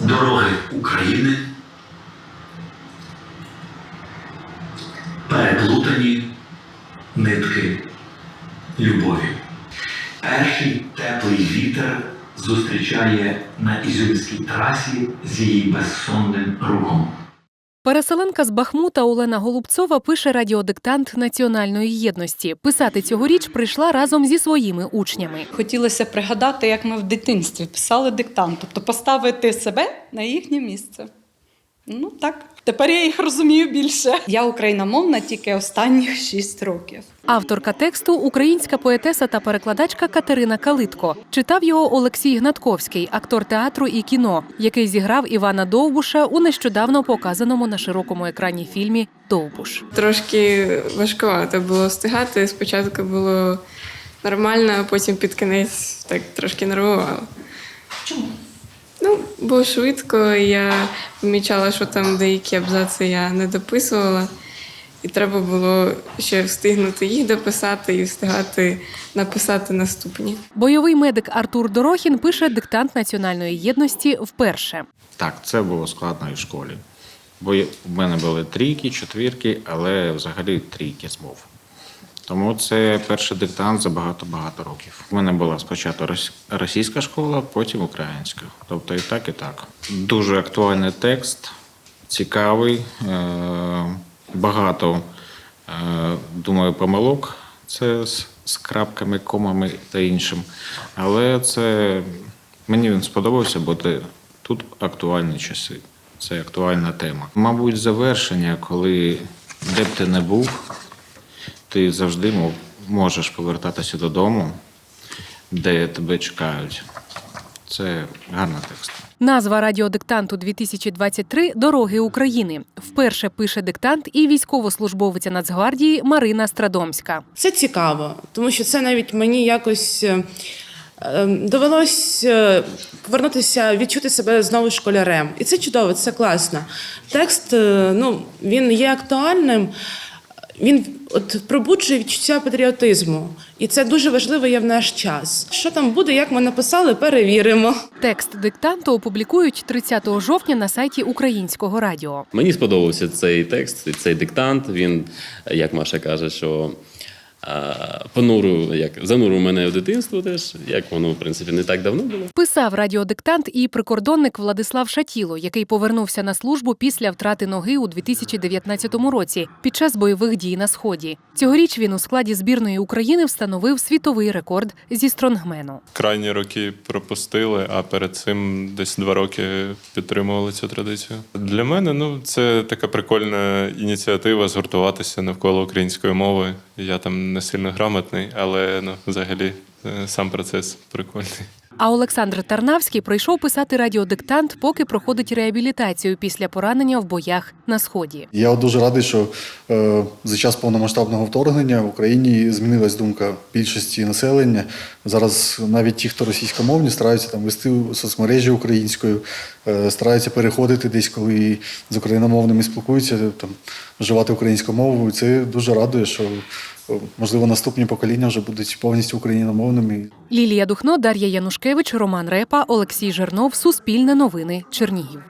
Дороги України переплутані нитки любові. Перший теплий вітер зустрічає на Ізюмській трасі з її безсонним рухом. Переселенка з Бахмута Олена Голубцова пише радіодиктант національної єдності. Писати цьогоріч прийшла разом зі своїми учнями. Хотілося пригадати, як ми в дитинстві писали диктант, тобто поставити себе на їхнє місце. Ну так, тепер я їх розумію більше. Я україномовна тільки останніх шість років. Авторка тексту українська поетеса та перекладачка Катерина Калитко. Читав його Олексій Гнатковський, актор театру і кіно, який зіграв Івана Довбуша у нещодавно показаному на широкому екрані фільмі Довбуш. Трошки важкувато було встигати. Спочатку було нормально, а потім під кінець так трошки нервувало. Бо швидко я помічала, що там деякі абзаци я не дописувала, і треба було ще встигнути їх дописати і встигати написати наступні. Бойовий медик Артур Дорохін пише диктант національної єдності вперше. Так, це було складно і в школі. Бо в мене були трійки, четвірки, але взагалі трійки з мов. Тому це перший диктант за багато-багато років. У мене була спочатку російська школа, потім українська. Тобто і так, і так. Дуже актуальний текст, цікавий, е- багато, е- думаю, помилок. Це з, крапками, комами та іншим. Але це мені він сподобався, бо тут актуальні часи. Це актуальна тема. Мабуть, завершення, коли де б ти не був, ти завжди мов- можеш повертатися додому, де тебе чекають. Це гарний текст. Назва радіодиктанту 2023 Дороги України. Вперше пише диктант і військовослужбовиця Нацгвардії Марина Страдомська. Це цікаво, тому що це навіть мені якось е, е, довелось е, повернутися, відчути себе знову школярем. І це чудово, це класно. Текст е, ну, він є актуальним. Він от пробуджує відчуття патріотизму, і це дуже важливо є в наш час. Що там буде, як ми написали, перевіримо. Текст диктанту опублікують 30 жовтня на сайті Українського радіо. Мені сподобався цей текст, цей диктант. Він, як Маша каже, що а, понурив, як занурив мене в дитинство теж, як воно, в принципі, не так давно було. Писав радіодиктант і прикордонник Владислав Шатіло, який повернувся на службу після втрати ноги у 2019 році під час бойових дій на сході. Цьогоріч він у складі збірної України встановив світовий рекорд зі стронгмену. Крайні роки пропустили, а перед цим десь два роки підтримували цю традицію. Для мене ну це така прикольна ініціатива згуртуватися навколо української мови. Я там не сильно грамотний, але ну взагалі е, сам процес прикольний. А Олександр Тарнавський прийшов писати радіодиктант, поки проходить реабілітацію після поранення в боях на сході. Я дуже радий, що е, за час повномасштабного вторгнення в Україні змінилась думка більшості населення. Зараз навіть ті, хто російськомовні, стараються там вести соцмережі українською, стараються переходити десь, коли з україномовними спілкуються, там вживати українську мову. Це дуже радує, що е, можливо наступні покоління вже будуть повністю україномовними. Лілія Духно, Дар'я Янушкевич, Роман Репа, Олексій Жернов. Суспільне новини. Чернігів.